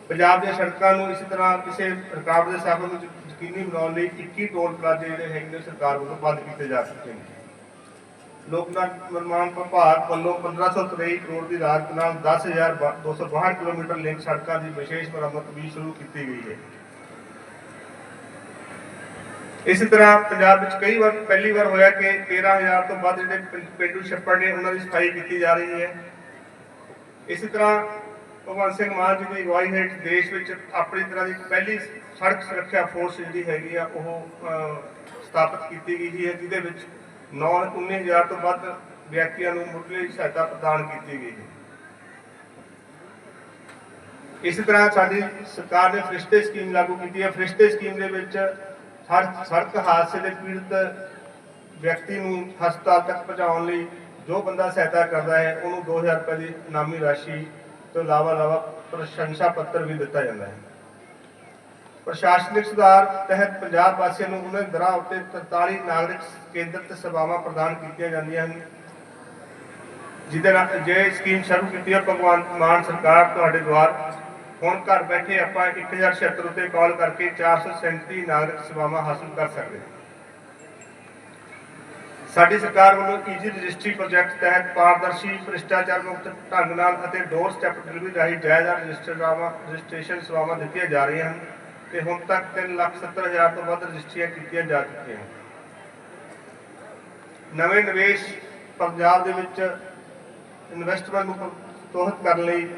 ਪੰਜਾਬ ਦੀਆਂ ਸੜਕਾਂ ਨੂੰ ਇਸੇ ਤਰ੍ਹਾਂ ਕਿਸੇ ਰੁਕਾਵਟ ਦੇ ਸਫ਼ਰ ਨੂੰ ਯਕੀਨੀ ਬਣਾਉਣ ਲਈ 21 ਟੋਲ ਪਲਾਜ਼ੇ ਜਿਹੜੇ ਹੈਗੇ ਸਰਕਾਰ ਵੱਲੋਂ ਬੰਦ ਕੀਤੇ ਜਾ ਚੁੱਕੇ ਨੇ। ਲੋਕ ਨਿਰਮਾਣ ਵਿਭਾਗ ਵੱਲੋਂ 1523 ਕਰੋੜ ਦੀ ਲਾਗਤ ਨਾਲ 10262 ਕਿਲੋਮੀਟਰ ਲਿੰਕ ਸੜਕਾਂ ਦੀ ਵਿਸ਼ੇਸ਼ ਮੁਰੰਮਤ ਵੀ ਸ਼ੁਰੂ ਕੀਤੀ ਗਈ ਹੈ। ਇਸੇ ਤਰ੍ਹਾਂ ਪੰਜਾਬ ਵਿੱਚ ਕਈ ਵਾਰ, ਪਹਿਲੀ ਵਾਰ ਹੋਇਆ ਕਿ 13000 ਤੋਂ ਵੱਧ ਜਿਹੜੇ ਪਿੰ- ਪੇਂਡੂ ਛੱਪੜ ਨੇ ਉਹਨਾਂ ਦੀ ਸਫ਼ਾਈ ਕੀਤੀ ਜਾ ਰਹੀ ਹੈ। ਇਸੇ ਤਰ੍ਹਾਂ ਭਗਵੰਤ ਸਿੰਘ ਮਾਨ ਜੀ ਦੀ ਅਗਵਾਈ ਹੇਠ ਦੇਸ਼ ਵਿੱਚ ਆਪਣੀ ਤਰ੍ਹਾਂ ਦੀ ਪਹਿਲੀ ਸੜਕ ਸੁਰੱਖਿਆ ਫੋਰਸ ਜਿਹੜੀ ਹੈਗੀ ਆ, ਉਹ ਸਥਾਪਿਤ ਕੀਤੀ ਗਈ ਹੈ, ਜਿਹਦੇ ਵਿੱਚ 9 19000 ਤੋਂ ਵੱਧ ਵਿਅਕਤੀਆਂ ਨੂੰ ਮੁੱਢਲੀ ਸਹਾਇਤਾ ਪ੍ਰਦਾਨ ਕੀਤੀ ਗਈ ਹੈ। ਇਸੇ ਤਰ੍ਹਾਂ ਸਾਡੀ ਸਰਕਾਰ ਨੇ ਫਰਿਸ਼ਤੇ ਸਕੀਮ ਲਾਗੂ ਕੀਤੀ ਹੈ। ਫਰਿਸ਼ਤੇ ਸਕੀਮ ਦੇ ਵਿੱਚ ਸੜਕ ਹਾਦਸੇ ਦੇ ਪੀੜਤ ਵਿਅਕਤੀ ਨੂੰ ਹਸਪਤਾਲ ਤੱਕ ਪਹੁੰਚਾਉਣ ਲਈ ਜੋ ਬੰਦਾ ਸਹਾਇਤਾ ਕਰਦਾ ਹੈ, ਉਹਨੂੰ 2000 ਰੁਪਏ ਦੀ ਇਨਾਮੀ ਰਾਸ਼ੀ ਤੋਂ ਇਲਾਵਾ ਇਲਾਵਾ ਪ੍ਰਸ਼ੰਸਾ ਪੱਤਰ ਵੀ ਦਿੱਤਾ ਜਾਂਦਾ ਹੈ। ਪ੍ਰਸ਼ਾਸਨਿਕ ਸੁਧਾਰ ਤਹਿਤ ਪੰਜਾਬ ਵਾਸੀਆਂ ਨੂੰ ਉਹਨਾਂ ਦਰਾਂ ਉੱਤੇ 43 ਨਾਗਰਿਕ ਕੇਂਦਰਿਤ ਸੇਵਾਵਾਂ ਪ੍ਰਦਾਨ ਕੀਤੀਆਂ ਜਾਂਦੀਆਂ ਹਨ, ਜਿਹਦੇ ਨਾਲ ਜੇ ਸਕੀਮ ਸ਼ੁਰੂ ਕੀਤੀ ਹੈ, ਭਗਵਾਨ ਮਾਨ ਸਰਕਾਰ ਤੁਹਾਡੇ ਦੁਆਰ ਹੁਣ ਘਰ ਬੈਠੇ ਆਪਾਂ 1076 ਉੱਤੇ ਕਾਲ ਕਰਕੇ 437 ਨਾਗਰਿਕ ਸੇਵਾਵਾਂ ਹਾਸਲ ਕਰ ਸਕਦੇ ਹਾਂ। ਸਾਡੀ ਸਰਕਾਰ ਵੱਲੋਂ ਈਜ਼ੀ ਰਜਿਸਟਰੀ ਪ੍ਰੋਜੈਕਟ ਤਹਿਤ ਪਾਰਦਰਸ਼ੀ, ਭ੍ਰਿਸ਼ਟਾਚਾਰ ਮੁਕਤ ਢੰਗ ਨਾਲ ਅਤੇ ਡੋਰ ਸਟੈਪ ਡਿਲੀਵਰੀ ਰਾਹੀਂ ਜਾਇਜ਼ ਰਜਿਸਟਰਵਾਂ ਰਜਿਸਟ੍ਰੇਸ਼ਨ ਸੇਵਾਵਾਂ ਦਿੱਤੀਆਂ ਜਾ ਰਹੀਆਂ ਹਨ ਤੇ ਹੁਣ ਤੱਕ 370000 ਤੋਂ ਵੱਧ ਰਜਿਸਟਰੀਆਂ ਕੀਤੀਆਂ ਜਾ ਚੁੱਕੀਆਂ ਹਨ। ਨਵੇਂ ਨਿਵੇਸ਼ ਪੰਜਾਬ ਦੇ ਵਿੱਚ ਇਨਵੈਸਟਮੈਂਟ ਨੂੰ ਪ੍ਰੋਤਸਾਹਿਤ ਕਰਨ ਲਈ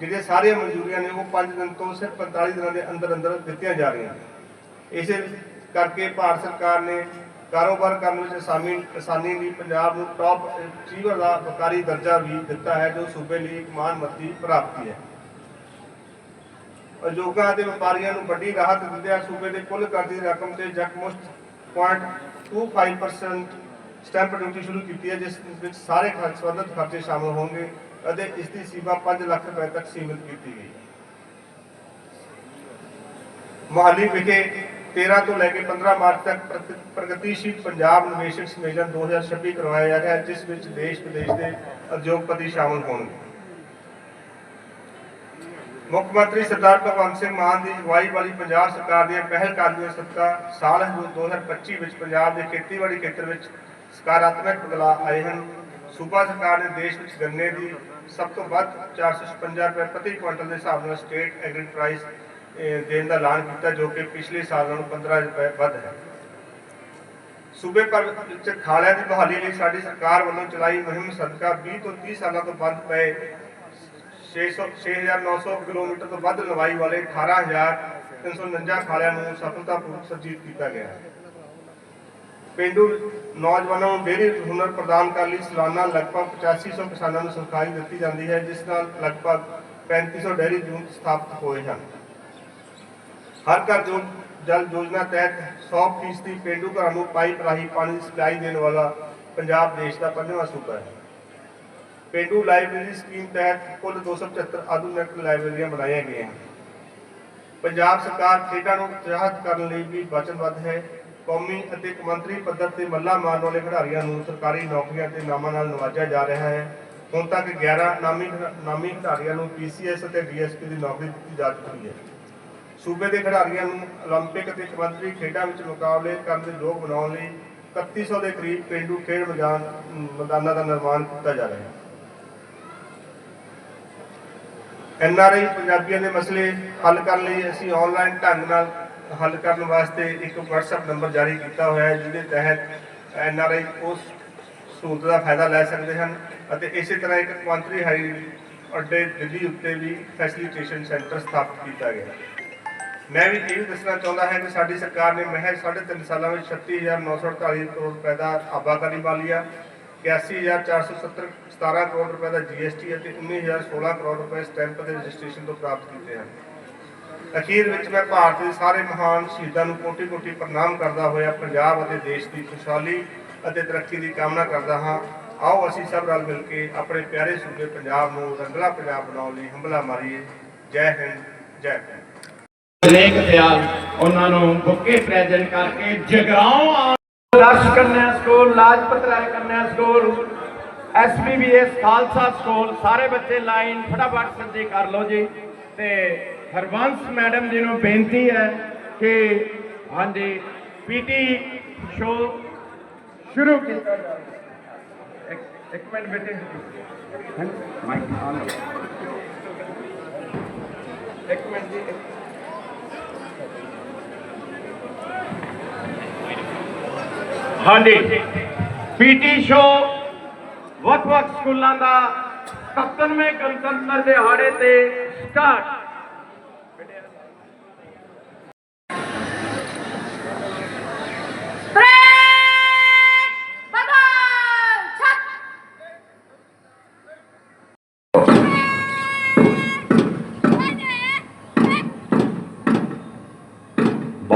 ਜਿਹੜੀਆਂ ਸਾਰੀਆਂ ਮਨਜ਼ੂਰੀਆਂ ਨੇ ਉਹ 5 ਦਿਨ ਤੋਂ ਸਿਰਫ 45 ਦਿਨਾਂ ਦੇ ਅੰਦਰ ਅੰਦਰ ਦਿੱਤੀਆਂ ਜਾ ਰਹੀਆਂ। ਇਸੇ ਕਰਕੇ ਭਾਰਤ ਸਰਕਾਰ ਨੇ ਕਾਰੋਬਾਰ ਕਰਨ ਵਿੱਚ ਆਸਾਨੀ ਆਸਾਨੀ ਲਈ ਪੰਜਾਬ ਨੂੰ ਟੌਪ ਅਚੀਵਰ ਦਾ ਵਕਾਰੀ ਦਰਜਾ ਵੀ ਦਿੱਤਾ ਹੈ, ਜੋ ਸੂਬੇ ਲਈ ਇੱਕ ਮਾਣ ਮੱਤੀ ਪ੍ਰਾਪਤੀ ਹੈ। ਉਦਯੋਗਾਂ ਅਤੇ ਵਪਾਰੀਆਂ ਨੂੰ ਵੱਡੀ ਰਾਹਤ ਦਿੰਦਿਆਂ ਸੂਬੇ ਦੇ ਕੁੱਲ ਕਰਜ਼ੇ ਦੀ ਰਕਮ ਤੇ ਜਕਮੁਸ਼ਤ 0.25% ਸਟੈਂਪ ਡਿਊਟੀ ਸ਼ੁਰੂ ਕੀਤੀ ਹੈ, ਜਿਸ ਵਿੱਚ ਸਾਰੇ ਖਰਚ ਸੰਬੰਧਿਤ ਖਰਚੇ ਸ਼ਾਮਲ ਹੋਣਗੇ ਅਤੇ ਇਸ ਦੀ ਸੀਮਾ 5 ਲੱਖ ਰੁਪਏ ਤੱਕ ਸੀਮਿਤ ਕੀਤੀ ਗਈ ਮੋਹਾਲੀ ਵਿਖੇ 13 ਤੋਂ ਲੈ ਕੇ 15 ਮਾਰਚ ਤੱਕ ਪ੍ਰਗਤੀਸ਼ੀਲ ਪੰਜਾਬ ਨਿਵੇਸ਼ਕ ਸੰਮੇਲਨ 2026 ਕਰਵਾਇਆ ਜਾ ਰਿਹਾ ਹੈ, ਜਿਸ ਵਿੱਚ ਦੇਸ਼ ਵਿਦੇਸ਼ ਦੇ ਉਦਯੋਗਪਤੀ ਸ਼ਾਮਲ ਹੋਣਗੇ। ਮੁੱਖ ਮੰਤਰੀ ਸਰਦਾਰ ਭਗਵੰਤ ਸਿੰਘ ਮਾਨ ਦੀ ਅਗਵਾਈ ਵਾਲੀ ਪੰਜਾਬ ਸਰਕਾਰ ਦੀਆਂ ਪਹਿਲ ਕਦਮੀਆਂ ਸਦਕਾ ਸਾਲ 2025 ਵਿੱਚ ਪੰਜਾਬ ਦੇ ਖੇਤੀਬਾੜੀ ਖੇਤਰ ਵਿੱਚ ਸਕਾਰਾਤਮਕ ਬਦਲਾਅ ਆਏ ਹਨ। ਸੂਬਾ ਸਰਕਾਰ ਨੇ ਦੇਸ਼ ਵਿੱਚ ਗੰਨੇ ਦੀ ਸਭ ਤੋਂ ਵੱਧ 456 ਰੁਪਏ ਪ੍ਰਤੀ ਕੁਇੰਟਲ ਦੇ ਹਿਸਾਬ ਨਾਲ ਸਟੇਟ ਐਗਰੀ ਪ੍ਰਾਈਸ ਦੇਣ ਦਾ ਐਲਾਨ ਕੀਤਾ ਜੋ ਕਿ ਪਿਛਲੇ ਸਾਲ ਨਾਲੋਂ 15 ਰੁਪਏ ਵੱਧ ਹੈ। ਸੂਬੇ ਭਰ ਵਿੱਚ ਖਾਲਿਆਂ ਦੀ ਬਹਾਲੀ ਲਈ ਸਾਡੀ ਸਰਕਾਰ ਵੱਲੋਂ ਚਲਾਈ ਮੁਹਿੰਮ ਸਦਕਾ 20 ਤੋਂ 30 ਸਾਲਾਂ ਤੋਂ ਬੰਦ ਪਏ 600 6900 ਕਿਲੋਮੀਟਰ ਤੋਂ ਵੱਧ ਲੰਬਾਈ ਵਾਲੇ 18349 ਖਾਲਿਆਂ ਨੂੰ ਸਫਲਤਾਪੂਰਵਕ ਸਰਜੀਤ ਕੀਤਾ ਗਿਆ ਹੈ। ਪਿੰਡੂ ਨੌਜਵਾਨਾਂ ਨੂੰ ਡੇਅਰੀ ਹੁਨਰ ਪ੍ਰਦਾਨ ਕਰਨ ਲਈ ਸਾਲਾਨਾ ਲਗਭਗ 8500 ਕਿਸਾਨਾਂ ਨੂੰ ਸਰਕਾਰੀ ਦਿੱਤੀ ਜਾਂਦੀ ਹੈ, ਜਿਸ ਨਾਲ ਲਗਭਗ 3500 ਡੇਅਰੀ ਯੂਨਿਟ ਸਥਾਪਿਤ ਹੋਏ ਹਨ। ਹਰ ਘਰ ਜੋ ਜਲ ਯੋਜਨਾ ਤਹਿਤ 100% ਪਿੰਡੂ ਘਰਾਂ ਨੂੰ ਪਾਈਪ ਰਾਹੀਂ ਪਾਣੀ ਦੀ ਸਪਲਾਈ ਦੇਣ ਵਾਲਾ ਪੰਜਾਬ ਦੇਸ਼ ਦਾ ਪੰਜਵਾਂ ਸੂਬਾ ਹੈ। ਪਿੰਡੂ ਲਾਇਬ੍ਰੇਰੀ ਸਕੀਮ ਤਹਿਤ ਕੁੱਲ 275 ਆਧੁਨਿਕ ਲਾਇਬ੍ਰੇਰੀਆਂ ਬਣਾਈਆਂ ਗਈਆਂ ਹਨ। ਪੰਜਾਬ ਸਰਕਾਰ ਖੇਡਾਂ ਨੂੰ ਉਤਸ਼ਾਹਿਤ ਕਰਨ ਲਈ ਵੀ ਵਚਨਬੱਧ ਹੈ। ਕੌਮੀ ਅਤੇ ਕੌਮਾਂਤਰੀ ਪੱਧਰ ਤੇ ਮੱਲਾ ਮਾਰਨ ਵਾਲੇ ਖਿਡਾਰੀਆਂ ਨੂੰ ਸਰਕਾਰੀ ਨੌਕਰੀਆਂ ਤੇ ਨਾਮਾਂ ਨਾਲ ਨਵਾਜਿਆ ਜਾ ਰਿਹਾ ਹੈ ਹੁਣ ਤੱਕ 11 ਨਾਮੀ ਨਾਮੀ ਖਿਡਾਰੀਆਂ ਨੂੰ ਪੀਸੀਐਸ ਅਤੇ ਡੀਐਸਪੀ ਦੀ ਨੌਕਰੀ ਦਿੱਤੀ ਜਾ ਚੁੱਕੀ ਹੈ ਸੂਬੇ ਦੇ ਖਿਡਾਰੀਆਂ ਨੂੰ 올림픽 ਅਤੇ ਕੌਮਾਂਤਰੀ ਖੇਡਾਂ ਵਿੱਚ ਮੁਕਾਬਲੇ ਕਰਨ ਦੇ ਯੋਗ ਬਣਾਉਣ ਲਈ 3100 ਦੇ ਕਰੀਬ ਪਿੰਡੂ ਖੇਡ ਮੈਦਾਨ ਮੈਦਾਨਾਂ ਦਾ ਨਿਰਮਾਣ ਕੀਤਾ ਜਾ ਰਿਹਾ ਹੈ ਐਨਆਰਆਈ ਪੰਜਾਬੀਆਂ ਦੇ ਮਸਲੇ ਹੱਲ ਕਰਨ ਲਈ ਅਸੀਂ ਆਨਲਾਈਨ ਢੰਗ ਨਾਲ ਹੱਲ ਕਰਨ ਵਾਸਤੇ ਇੱਕ WhatsApp ਨੰਬਰ ਜਾਰੀ ਕੀਤਾ ਹੋਇਆ ਹੈ, ਜਿਹਦੇ ਤਹਿਤ ਐਨਆਰਆਈ ਉਸ ਸਹੂਲਤ ਦਾ ਫਾਇਦਾ ਲੈ ਸਕਦੇ ਹਨ ਅਤੇ ਇਸੇ ਤਰ੍ਹਾਂ ਇੱਕ ਕੌਮਾਂਤਰੀ ਹਾਈ ਅੱਡੇ ਦਿੱਲੀ ਉੱਤੇ ਵੀ ਫੈਸਿਲਿਟੇਸ਼ਨ ਸੈਂਟਰ ਸਥਾਪਿਤ ਕੀਤਾ ਗਿਆ ਮੈਂ ਵੀ ਇਹ ਵੀ ਦੱਸਣਾ ਚਾਹੁੰਦਾ ਹਾਂ ਕਿ ਸਾਡੀ ਸਰਕਾਰ ਨੇ ਮਹਿਜ਼ ਸਾਢੇ ਤਿੰਨ ਸਾਲਾਂ ਵਿੱਚ 36948 ਕਰੋੜ ਰੁਪਏ ਦਾ ਆਬਾਕਾਰੀ ਮਾਲੀਆ 81470 17 ਕਰੋੜ ਰੁਪਏ ਦਾ ਜੀਐਸਟੀ ਅਤੇ 19016 ਕਰੋੜ ਰੁਪਏ ਸਟੈਂਪ ਅਤੇ ਰਜਿਸਟ੍ਰੇਸ਼ਨ ਤੋਂ ਪ੍ਰਾਪਤ ਕੀਤੇ ਹਨ। ਅਖੀਰ ਵਿੱਚ ਮੈਂ ਭਾਰਤ ਦੇ ਸਾਰੇ ਮਹਾਨ ਸ਼ਹੀਦਾਂ ਨੂੰ ਕੋਟੀ-ਕੋਟੀ ਪ੍ਰਣਾਮ ਕਰਦਾ ਹੋਇਆ ਪੰਜਾਬ ਅਤੇ ਦੇਸ਼ ਦੀ ਖੁਸ਼ਹਾਲੀ ਅਤੇ ਤਰੱਕੀ ਦੀ ਕਾਮਨਾ ਕਰਦਾ ਹਾਂ। ਆਓ ਅਸੀਂ ਸਭ ਰਲ ਮਿਲ ਕੇ ਆਪਣੇ ਪਿਆਰੇ ਸੂਬੇ ਪੰਜਾਬ ਨੂੰ ਰੰਗਲਾ ਪੰਜਾਬ ਬਣਾਉਣ ਲਈ ਹੰਬਲਾ ਮਾਰੀਏ। ਜੈ ਹਿੰਦ ਜੈ ਭਾਰਤ ਅਨੇਕ ਦਿਆਲ ਉਹਨਾਂ ਨੂੰ ਬੁੱਕੇ ਪ੍ਰੈਜ਼ੈਂਟ ਕਰਕੇ ਜਗਰਾਉਂ ਕੰਨਿਆ ਸਕੂਲ ਲਾਜਪਤ ਰਾਏ ਕੰਨਿਆ ਸਕੂਲ ਐਸਪੀਬੀਐਸ ਖਾਲਸਾ ਸਕੂਲ ਸਾਰੇ ਬੱਚੇ ਲਾਈਨ ਫਟਾਫਟ ਸੱਜੀ ਕਰ ਲਓ ਜੀ ਤੇ ਹਰਵੰਸ ਮੈਡਮ ਜੀ ਨੂੰ ਬੇਨਤੀ ਹੈ ਕਿ ਹਾਂਜੀ ਪੀਟੀ ਸ਼ੋ ਸ਼ੁਰੂ ਕੀਤਾ ਜਾਵੇ। ਇੱਕ- ਮਿੰਟ ਬੇਟੇ। ਮਾਈਕ ਆਨ ਇੱਕ ਮਿੰਟ ਜੀ ਹਾਂਜੀ ਪੀਟੀ ਸ਼ੋ ਵੱਖ-ਵੱਖ ਸਕੂਲਾਂ ਦਾ 77ਵੇਂ ਗਣਤੰਤਰ ਦਿਹਾੜੇ ਤੇ ਸਟਾਰਟ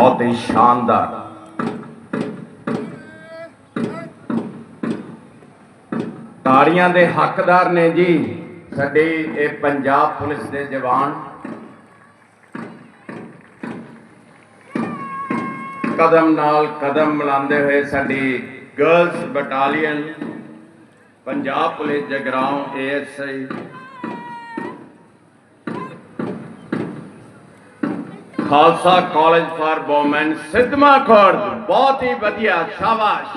ਬਹੁਤ ਹੀ ਸ਼ਾਨਦਾਰ। ਤਾੜੀਆਂ ਦੇ ਹੱਕਦਾਰ ਨੇ ਜੀ ਸਾਡੇ ਇਹ ਪੰਜਾਬ ਪੁਲਿਸ ਦੇ ਜਵਾਨ। ਕਦਮ ਨਾਲ ਕਦਮ ਮਿਲਾਉਂਦੇ ਹੋਏ ਸਾਡੀ girls battalion Punjab police Jagraon ASI Khalsa college for women Sidhwan Khurd. ਬਹੁਤ ਹੀ ਵਧੀਆ ਸ਼ਾਬਾਸ਼!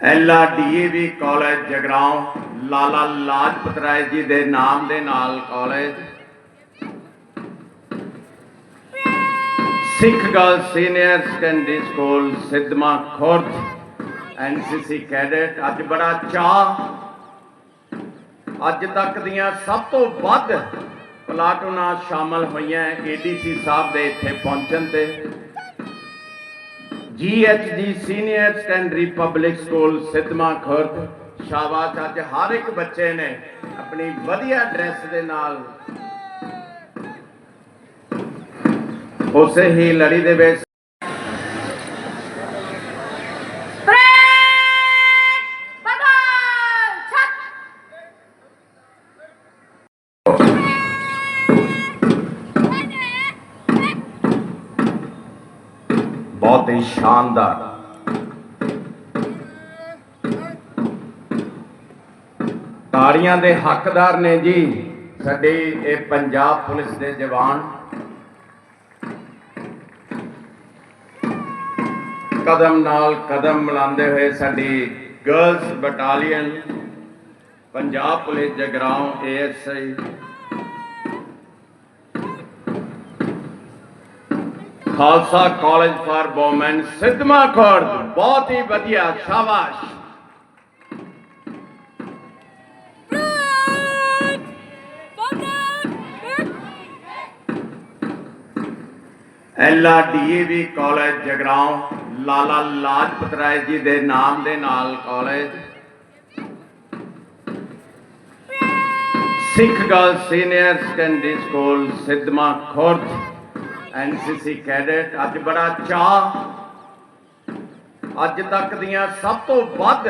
ਐਲਆ ਡੀਏਵੀ ਕਾਲਜ ਜਗਰਾਉਂ। ਲਾਲਾ ਲਾਜਪਤ ਰਾਏ ਜੀ ਦੇ ਨਾਮ ਦੇ ਨਾਲ college. Sikh girl senior secondary school Sidhwan Khurd. NCC cadet ਅੱਜ ਬੜਾ ਚਾਹ ਅੱਜ ਤੱਕ ਦੀਆਂ ਸਭ ਤੋਂ ਵੱਧ ਪਲਾਟੂਨਾਂ ਸ਼ਾਮਲ ਹੋਈਆਂ ਏਡੀਸੀ ਸਾਹਿਬ ਦੇ ਇੱਥੇ ਪਹੁੰਚਣ ਤੇ GHG senior secondary public school Sidhwan Khurd ਸ਼ਾਬਾਸ਼। ਅੱਜ ਹਰ ਇੱਕ ਬੱਚੇ ਨੇ ਆਪਣੀ ਵਧੀਆ ਡਰੈਸ ਦੇ ਨਾਲ ਉਸੇ ਹੀ ਲੜੀ ਦੇ ਵਿੱਚ ਬਹੁਤ ਹੀ ਸ਼ਾਨਦਾਰ। ਤਾੜੀਆਂ ਦੇ ਹੱਕਦਾਰ ਨੇ ਜੀ ਸਾਡੇ ਇਹ ਪੰਜਾਬ ਪੁਲਿਸ ਦੇ ਜਵਾਨ। ਕਦਮ ਨਾਲ ਕਦਮ ਮਿਲਾਉਂਦੇ ਹੋਏ ਸਾਡੀ girls battalion Punjab police Jagraon ASI Khalsa college for women Sidhwan Khurd. ਬਹੁਤ ਹੀ ਵਧੀਆ ਸ਼ਾਬਾਸ਼! ਐਲਆ ਡੀਏਵੀ ਕਾਲਜ ਜਗਰਾਉਂ ਲਾਲਾ ਲਾਜਪਤ ਰਾਏ ਜੀ ਦੇ ਨਾਮ ਦੇ ਨਾਲ college. Sikh girl senior secondary school Sidhwan Khurd. NCC cadet ਅੱਜ ਬੜਾ ਚਾਹ ਅੱਜ ਤੱਕ ਦੀਆਂ ਸਭ ਤੋਂ ਵੱਧ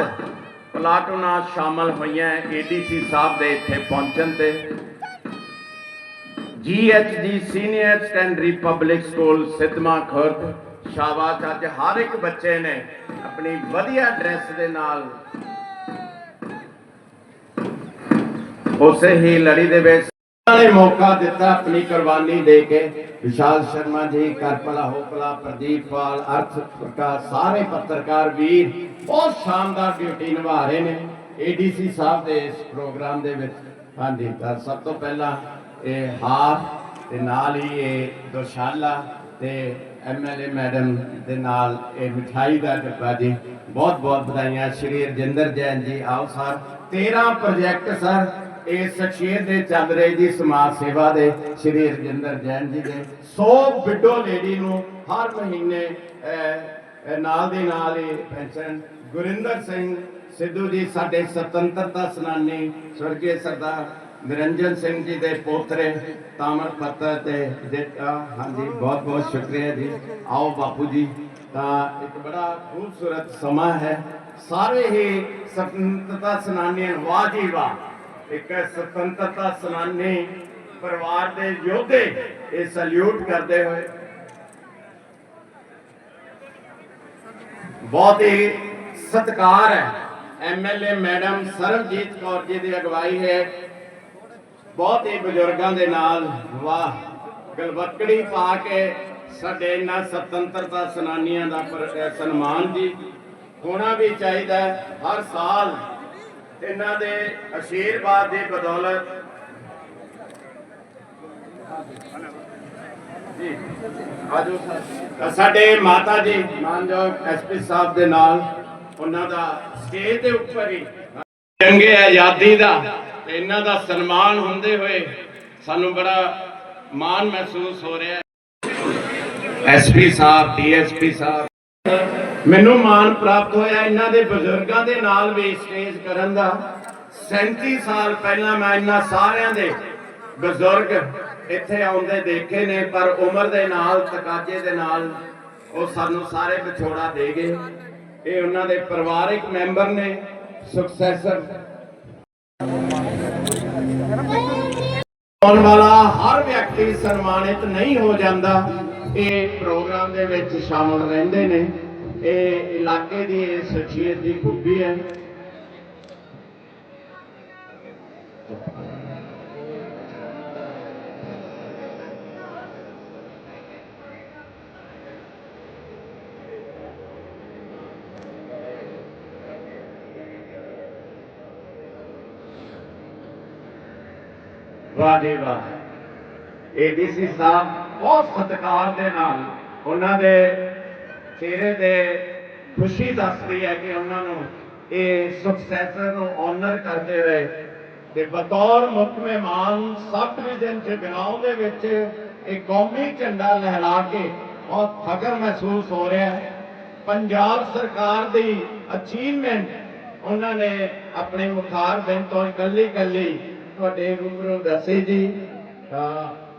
ਪਲਾਟੂਨਾਂ ਸ਼ਾਮਲ ਹੋਈਆਂ ਏਡੀਸੀ ਸਾਹਿਬ ਦੇ ਇੱਥੇ ਪਹੁੰਚਣ ਤੇ। GHG senior secondary public school Sidhwan Khurd, ਸ਼ਾਬਾਸ਼, ਅੱਜ ਹਰ ਇੱਕ ਬੱਚੇ ਨੇ ਆਪਣੀ ਵਧੀਆ ਡਰੈਸ ਦੇ ਨਾਲ ਉਸੇ ਹੀ ਲੜੀ ਦੇ ਵਿੱਚ ਨੇ ਮੌਕਾ ਦਿੱਤਾ ਆਪਣੀ ਕੁਰਬਾਨੀ ਦੇ ਕੇ। ਵਿਸ਼ਾਲ ਸ਼ਰਮਾ ਜੀ ਕਰਪਲਾ ਹੋਪਲਾ ਪ੍ਰਦੀਪ ਪਾਲ, ਅਰਥ ਪ੍ਰਕਾਸ਼, ਸਾਰੇ ਪੱਤਰਕਾਰ ਵੀਰ, ਬਹੁਤ ਸ਼ਾਨਦਾਰ ਡਿਊਟੀ ਨਿਭਾ ਰਹੇ ਨੇ। ਏਡੀਸੀ ਸਾਹਿਬ ਦੇ ਇਸ ਪ੍ਰੋਗਰਾਮ ਦੇ ਵਿੱਚ ਹਾਂਜੀ, ਤਾਂ ਸਭ ਤੋਂ ਪਹਿਲਾਂ ਇਹ ਹਾਰ ਤੇ ਨਾਲ ਹੀ ਇਹ ਦੋਸ਼ਾਲਾ ਤੇ ਐਮਐਲਏ ਮੈਡਮ ਦੇ ਨਾਲ ਇਹ ਮਿਠਾਈ ਦਾ ਡੱਬਾ ਜੀ। ਬਹੁਤ ਬਹੁਤ ਵਧਾਈਆਂ। ਸ਼੍ਰੀ ਰਜਿੰਦਰ ਜੈਨ ਜੀ, ਆਓ ਸਰ। 13 project sir. ਇਸ ਸ਼ਖਸੀਅਤ ਦੇ ਚੱਲ ਰਹੇ ਜੀ ਸਮਾਜ ਸੇਵਾ ਦੇ ਸ਼੍ਰੀ ਰਜਿੰਦਰ ਜੈਨ ਜੀ ਦੇ। 100 ਵਿਡੋ ਲੇਡੀ ਨੂੰ ਹਰ ਮਹੀਨੇ ਨਾਲ ਦੇ ਨਾਲ ਇਹ ਪੈਨਸ਼ਨ। ਗੁਰਿੰਦਰ ਸਿੰਘ ਸਿੱਧੂ ਜੀ, ਸਾਡੇ ਸੁਤੰਤਰਤਾ ਸੈਨਾਨੀ ਸਵਰਗੀ ਸਰਦਾਰ ਨਿਰੰਜਨ ਸਿੰਘ ਜੀ ਦੇ ਪੋਤਰੇ ਤਾਮਰ ਪੱਤਰ ਤੇ ਦਿੱਤਾ। ਹਾਂਜੀ, ਬਹੁਤ ਬਹੁਤ ਸ਼ੁਕਰੀਆ ਜੀ। ਆਓ ਬਾਪੂ ਜੀ, ਤਾਂ ਇੱਕ ਬੜਾ ਖੂਬਸੂਰਤ ਸਮਾਂ ਹੈ। ਸਾਰੇ ਹੀ ਸੁਤੰਤਰਤਾ ਸੈਨਾਨੀਆਂ ਵਾਹ ਜੀ ਵਾਹ। ਇੱਕ ਸੁਤੰਤਰਤਾ ਸੈਨਾਨੀ ਪਰਿਵਾਰ ਦੇ ਯੋਧੇ, ਇਹ ਸਲੂਟ ਕਰਦੇ ਹੋਏ। ਬਹੁਤ ਹੀ ਸਤਿਕਾਰ ਹੈ ਐਮਐਲਏ ਮੈਡਮ ਸਰਬਜੀਤ ਕੌਰ ਜੀ ਦੀ ਅਗਵਾਈ ਹੈ। ਬਹੁਤ ਹੀ ਬਜ਼ੁਰਗਾਂ ਦੇ ਨਾਲ ਵਾਹ, ਗਲਵੱਕੜੀ ਪਾ ਕੇ ਸਾਡੇ ਇਹਨਾਂ ਸੁਤੰਤਰਤਾ ਸੈਨਾਨੀਆਂ ਦਾ ਸਨਮਾਨ ਜੀ। ਹੋਣਾ ਵੀ ਚਾਹੀਦਾ ਹਰ ਸਾਲ ਇਹਨਾਂ ਦੇ ਅਸ਼ੀਰਵਾਦ ਦੀ ਬਦੌਲਤ ਜੀ। ਆਜੋ। ਸਾਡੇ ਮਾਤਾ ਜੀ, ਮਾਨਯੋਗ ਐਸਪੀ ਸਾਹਿਬ ਦੇ ਨਾਲ ਉਹਨਾਂ ਦਾ ਸਟੇਜ ਦੇ ਉੱਪਰ ਹੀ ਚੰਗੇ ਆਜ਼ਾਦੀ ਦਾ ਤੇ ਇਹਨਾਂ ਦਾ ਸਨਮਾਨ ਹੁੰਦੇ ਹੋਏ ਸਾਨੂੰ ਬੜਾ ਮਾਣ ਮਹਿਸੂਸ ਹੋ ਰਿਹਾ ਹੈ। ਐਸਪੀ ਸਾਹਿਬ ਡੀਐਸਪੀ ਸਾਹਿਬ ਮੈਨੂੰ ਮਾਣ ਪ੍ਰਾਪਤ ਹੋਇਆ ਇਹਨਾਂ ਦੇ ਬਜ਼ੁਰਗਾਂ ਦੇ ਨਾਲ ਵੀ ਸਟੇਜ ਕਰਨ ਦਾ। 37 ਸਾਲ ਪਹਿਲਾਂ ਮੈਂ ਇਹਨਾਂ ਸਾਰਿਆਂ ਦੇ ਬਜ਼ੁਰਗ ਇੱਥੇ ਆਉਂਦੇ ਦੇਖੇ ਨੇ, ਪਰ ਉਮਰ ਦੇ ਨਾਲ, ਤਕਾਜੇ ਦੇ ਨਾਲ ਉਹ ਸਾਨੂੰ ਸਾਰੇ ਵਿਛੋੜਾ ਦੇ ਗਏ। ਇਹ ਉਹਨਾਂ ਦੇ ਪਰਿਵਾਰਿਕ ਮੈਂਬਰ ਨੇ ਸਕਸੈਸਰ ਆਉਣ ਵਾਲਾ ਹਰ ਵਿਅਕਤੀ ਸਨਮਾਨਿਤ ਨਹੀਂ ਹੋ ਜਾਂਦਾ। ਇਹ ਪ੍ਰੋਗਰਾਮ ਦੇ ਵਿੱਚ ਸ਼ਾਮਲ ਰਹਿੰਦੇ ਨੇ ਇਹ ਇਲਾਕੇ ਦੀ ਇਹ ਸ਼ਖਸੀਅਤ ਦੀ ਖੂਬੀ ਹੈ ਵਾਹ ਜੀ ਵਾਹ ਏਡੀਸੀ ਸਾਹਿਬ ਬਹੁਤ ਸਤਿਕਾਰ ਦੇ ਨਾਲ ਉਹਨਾਂ ਦੇ ਚਿਹਰੇ ਤੇ ਖੁਸ਼ੀ ਦੱਸਦੀ ਹੈ ਕਿ ਉਹਨਾਂ ਨੂੰ ਇਹ ਸਕਸੈਸਰ ਨੂੰ ਆਨਰ ਕਰਦੇ ਹੋਏ ਤੇ ਬਤੌਰ ਮੁੱਖ ਮਹਿਮਾਨ ਸੱਤ ਦਿਨ ਜਗਰਾਉਂ ਦੇ ਵਿੱਚ ਇੱਕ ਕੌਮੀ ਝੰਡਾ ਲਹਿਰਾ ਕੇ ਬਹੁਤ ਫਖਰ ਮਹਿਸੂਸ ਹੋ ਰਿਹਾ ਹੈ। ਪੰਜਾਬ ਸਰਕਾਰ ਦੀ ਅਚੀਵਮੈਂਟ ਉਹਨਾਂ ਨੇ ਆਪਣੇ ਮੁਖਾਰ ਦਿਨ ਤੋਂ ਇਕੱਲੀ ਇਕੱਲੀ ਤੁਹਾਡੇ ਰੂਬਰੂ ਦੱਸੀ ਜੀ। ਤਾਂ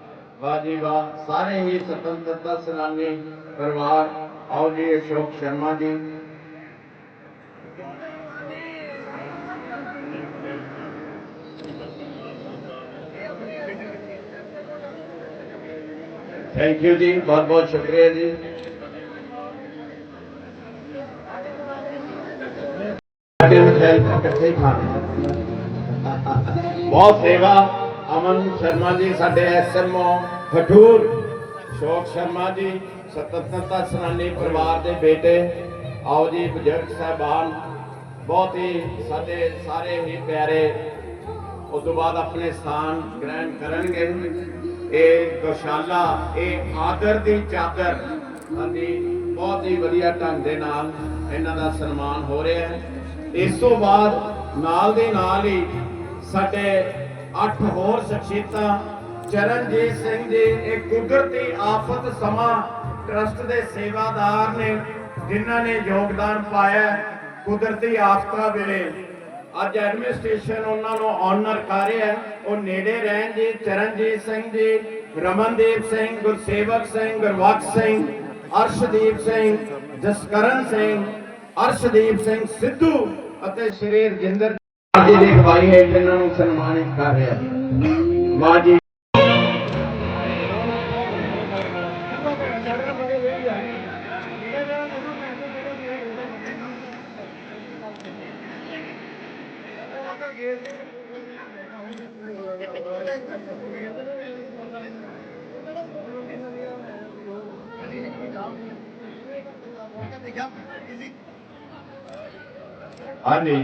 ਵਾਹ ਜੀ ਵਾਹ ਸਾਰੇ ਹੀ ਸੁਤੰਤਰਤਾ ਸੈਨਾਨੀ ਪਰਿਵਾਰ ਆਓ ਜੀ ਅਸ਼ੋਕ ਸ਼ਰਮਾ ਜੀ ਥੈਂਕ ਯੂ ਜੀ ਬਹੁਤ ਬਹੁਤ ਸ਼ੁਕਰੀਆ ਜੀ ਇਕੱਠੇ ਖਾਣੇ ਬਹੁਤ ਸੇਵਾ ਅਮਨ ਸ਼ਰਮਾ ਜੀ, ਸਾਡੇ ਐਸਐਮਓ ਖਟੂਰ ਸ਼ੋਕ ਸ਼ਰਮਾ ਜੀ ਸਤਤਤਾ ਸੈਨਾਨੀ ਪਰਿਵਾਰ ਦੇ ਬੇਟੇ, ਆਓ ਜੀ, ਬਜ਼ੁਰਗ ਸਾਹਿਬਾਨ, ਬਹੁਤ ਹੀ ਸਾਡੇ ਸਾਰੇ ਹੀ ਪਿਆਰੇ, ਉਸ ਤੋਂ ਬਾਅਦ ਆਪਣੇ ਸਥਾਨ ਗ੍ਰਹਿਣ ਕਰਨਗੇ। ਇਹ ਗੋਸ਼ਾਲਾ ਇਹ ਆਦਰ ਦੀ ਚਾਦਰ ਸਾਡੀ ਬਹੁਤ ਹੀ ਵਧੀਆ ਢੰਗ ਦੇ ਨਾਲ ਇਹਨਾਂ ਦਾ ਸਨਮਾਨ ਹੋ ਰਿਹਾ ਹੈ। ਇਸ ਤੋਂ ਬਾਅਦ ਨਾਲ ਦੇ ਨਾਲ ਹੀ ਸਾਡੇ ਅੱਠ ਹੋਰ ਸ਼ਖਸੀਅਤਾਂ, ਚਰਨਜੀਤ ਸਿੰਘ ਜੀ ਇੱਕ ਕੁਦਰਤੀ ਆਫਤ ਸਮਾਂ ਟਰਸਟ ਦੇ ਸੇਵਾਦਾਰ ਨੇ, ਜਿਨ੍ਹਾਂ ਨੇ ਯੋਗਦਾਨ ਪਾਇਆ ਕੁਦਰਤੀ ਆਫਤਾਂ ਵੇਲੇ। ਅੱਜ ਐਡਮਿਨਿਸਟ੍ਰੇਸ਼ਨ ਉਹਨਾਂ ਨੂੰ ਆਨਰ ਕਰ ਰਿਹਾ ਉਹ ਨੇੜੇ ਰਹਿਣ ਜੀ, ਚਰਨਜੀਤ ਸਿੰਘ ਜੀ, ਰਮਨਦੀਪ ਸਿੰਘ, ਗੁਰਸੇਵਕ ਸਿੰਘ ਗੁਰਵਖਸ਼ ਸਿੰਘ, ਅਰਸ਼ਦੀਪ ਸਿੰਘ, ਜਸਕਰਨ ਸਿੰਘ, ਅਰਸ਼ਦੀਪ ਸਿੰਘ ਸਿੱਧੂ ਅਤੇ ਸ਼੍ਰੀ ਰਜਿੰਦਰ ਜੀ ਦੀ ਅਗਵਾਈ ਹੈ ਜਿਨ੍ਹਾਂ ਨੂੰ ਸਨਮਾਨਿਤ ਕਰ ਰਿਹਾ ਵਾਹ ਜੀ ਹਾਂਜੀ।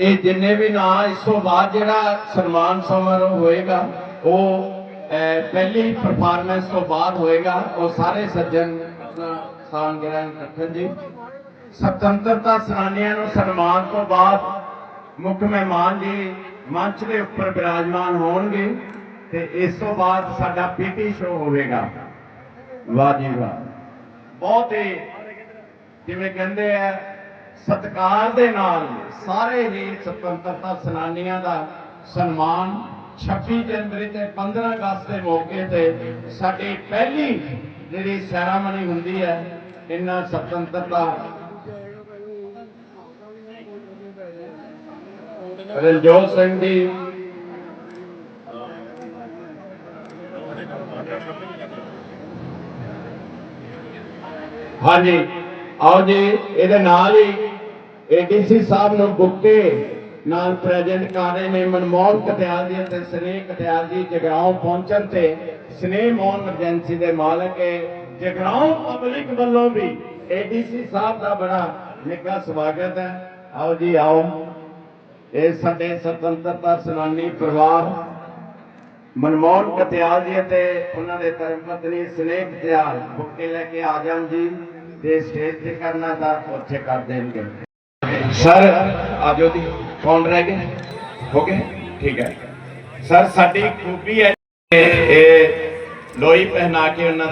ਇਹ ਜਿੰਨੇ ਵੀ ਨਾਂ ਇਸ ਤੋਂ ਬਾਅਦ ਜਿਹੜਾ ਸਨਮਾਨ ਸਮਾਰੋਹ ਹੋਏਗਾ, ਉਹ ਪਹਿਲੀ ਪਰਫਾਰਮੈਂਸ ਤੋਂ ਬਾਅਦ ਹੋਏਗਾ, ਉਹ ਸਾਰੇ ਸੱਜਣ ਆਪਣਾ ਗ੍ਰਹਿਣ ਰੱਖਣ ਜੀ। ਸੁਤੰਤਰਤਾ ਸੈਨਾਨੀਆਂ ਨੂੰ ਸਨਮਾਨ ਤੋਂ ਬਾਅਦ ਮੁੱਖ ਮਹਿਮਾਨ ਜੀ ਮੰਚ ਦੇ ਉੱਪਰ ਬਿਰਾਜਮਾਨ ਹੋਣਗੇ ਤੇ ਇਸ ਤੋਂ ਬਾਅਦ ਸਾਡਾ ਪੀਟੀ ਸ਼ੋਅ ਹੋਵੇਗਾ। ਵਾਹ ਜੀ ਵਾਹ। ਬਹੁਤ ਹੀ ਜਿਵੇਂ ਕਹਿੰਦੇ ਆ ਸਤਿਕਾਰ ਦੇ ਨਾਲ ਸਾਰੇ ਹੀ ਸੁਤੰਤਰਤਾ ਸੈਨਾਨੀਆਂ ਦਾ ਸਨਮਾਨ 26 ਜਨਵਰੀ ਤੇ 15 ਅਗਸਤ ਦੇ ਮੌਕੇ ਤੇ ਸਾਡੀ ਪਹਿਲੀ ਜਿਹੜੀ ਸੈਰਾਮਨੀ ਹੁੰਦੀ ਹੈ, ਇਹਨਾਂ ਸੁਤੰਤਰਤਾ ਰਣਜੋਤ ਸਿੰਘ ਜੀ। ਹਾਂਜੀ, ਆਓ ਜੀ, ਇਹਦੇ ਨਾਲ ਹੀ ਏਡੀਸੀ ਸਾਹਿਬ ਨੂੰ ਬੁੱਕੇ ਨਾਲ ਪ੍ਰੈਜ਼ੈਂਟ ਕਰ ਰਹੇ ਨੇ ਮਨਮੋਹਨ ਕਟਿਆਲ ਜੀ ਅਤੇ ਸਨੇਹ ਕਟਿਆਲ ਜੀ, ਜਗਰਾਉਂ ਪਹੁੰਚਣ ਤੇ ਸਨੇਹ ਮੋਹਨ ਐਮਰਜੈਂਸੀ ਦੇ ਮਾਲਕ ਹੈ। ਜਗਰਾਉਂ ਪਬਲਿਕ ਵੱਲੋਂ ਵੀ ਏਡੀਸੀ ਸਾਹਿਬ ਦਾ ਬੜਾ ਨਿੱਘਾ ਸਵਾਗਤ ਹੈ। ਆਓ ਜੀ, ਆਓ। ਇਹ ਸਾਡੇ ਸੁਤੰਤਰਤਾ ਸੈਨਾਨੀ ਪਰਿਵਾਰ ਮਨਮੋਹਨ ਕਟਿਆਲ ਜੀ ਅਤੇ ਉਹਨਾਂ ਦੇ ਧਰਮ ਪਤਨੀ ਸਨੇਹ ਕਤਿਆਲ ਬੁੱਕੇ ਲੈ ਕੇ ਆ ਜਾਣ ਜੀ ਤੇ ਸਟੇਜ ਤੇ ਕਰਨਾ ਤਾਂ ਉੱਥੇ ਕਰ ਦੇਣਗੇ। ਸਰ, ਆ ਜਾਓ ਜੀ ਕੌਣ ਰਹਿ ਗਏ? ਹੋ ਗਏ? ਠੀਕ ਹੈ। ਸਰ, ਸਾਡੀ ਖੂਬੀ ਹੈ। ਇਹ- ਇਹ ਲੋਈ ਪਹਿਨਾ ਕੇ ਉਹਨਾਂ